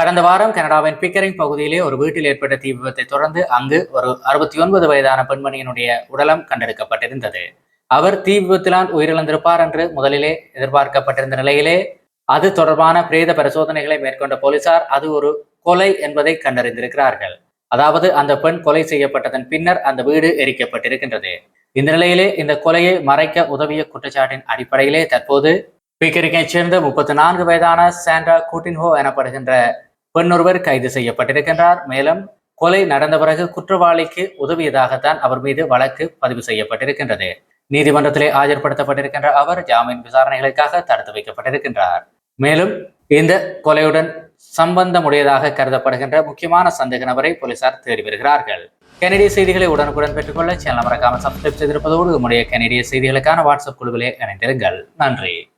கடந்த வாரம் கனடாவின் பிக்கரிங் பகுதியிலே ஒரு வீட்டில் ஏற்பட்ட தீ விபத்தை தொடர்ந்து அங்கு ஒரு அறுபத்தி ஒன்பது வயதான பெண்மணியினுடைய உடலம் கண்டெடுக்கப்பட்டிருந்தது. அவர் தீ விபத்திலான் உயிரிழந்திருப்பார் என்று முதலிலே எதிர்பார்க்கப்பட்டிருந்த நிலையிலே அது தொடர்பான பிரேத பரிசோதனைகளை மேற்கொண்ட போலீசார் அது ஒரு கொலை என்பதை கண்டறிந்திருக்கிறார்கள். அதாவது அந்த பெண் கொலை செய்யப்பட்டதன் பின்னர் அந்த வீடு எரிக்கப்பட்டிருக்கின்றது. இந்த நிலையிலே இந்த கொலையை மறைக்க உதவிய குற்றச்சாட்டின் அடிப்படையிலே தற்போது பிக்கரிக்கைச் சேர்ந்த முப்பத்தி நான்கு வயதான சாண்டா கூட்டின்ஹோ எனப்படுகின்ற பெண்ணொருவர் கைது செய்யப்பட்டிருக்கின்றார். மேலும் கொலை நடந்த பிறகு குற்றவாளிக்கு உதவியதாகத்தான் அவர் மீது வழக்கு பதிவு செய்யப்பட்டிருக்கின்றது. நீதிமன்றத்திலே ஆஜர்படுத்தப்பட்டிருக்கின்ற அவர் ஜாமீன் விசாரணைகளுக்காக தடுத்து வைக்கப்பட்டிருக்கின்றார். மேலும் இந்த கொலையுடன் சம்பந்தமுடையதாக கருதப்படுகின்ற முக்கியமான சந்தேக நபரை போலீசார் தேடி வருகிறார்கள். கனடிய செய்திகளை உடனுக்குடன் பெற்றுக்கொள்ள சேனல் மறக்காமல் சப்ஸ்கிரைப் செய்திருப்பதோடு உங்களுடைய கனடிய செய்திகளுக்கான வாட்ஸ்அப் குழுவிலே இணைந்திருங்கள். நன்றி.